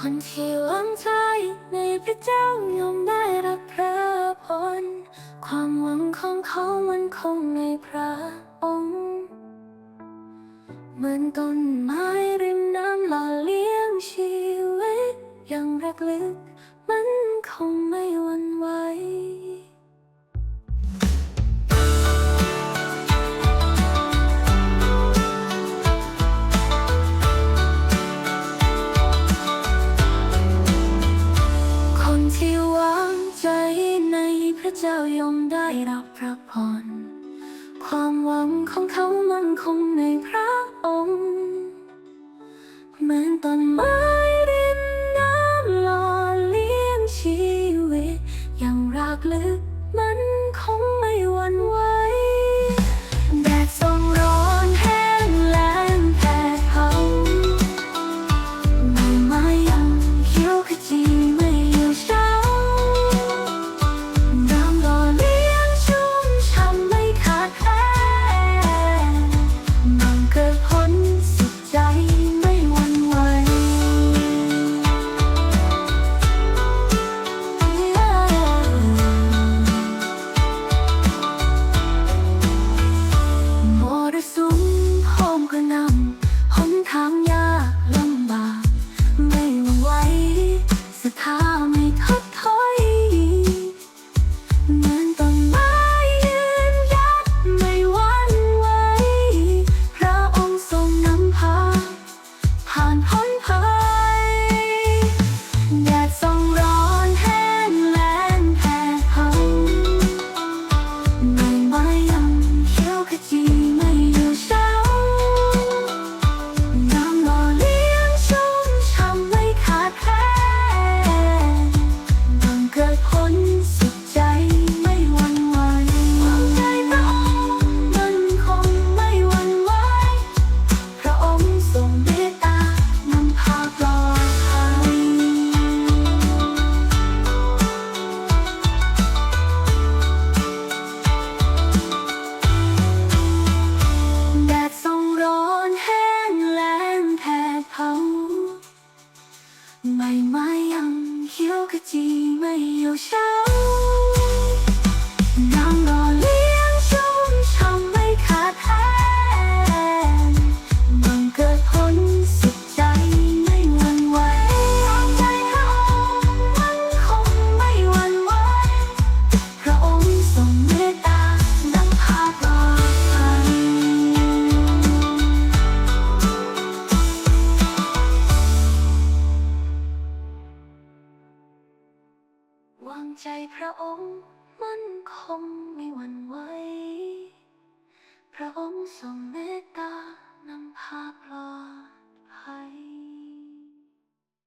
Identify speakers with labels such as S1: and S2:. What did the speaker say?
S1: คนที่หวังใจในพระเจ้ายอมได้รับพระพรความหวังของเขามันคงในพระองค์เหมือนต้นไม้ริมน้ำหล่อเลี้ยงชีวิตอย่างรักลึก รับพระพร ความหวังของเขามั่นคงในพระองค์เหมือนต้นไม้ริมน้ำหล่อเลี้ยงชีวิต ยังรักลึก 既没有笑容。 วางใจพระองค์มั่นคงไม่หวั่นไหวพระองค์ทรงแน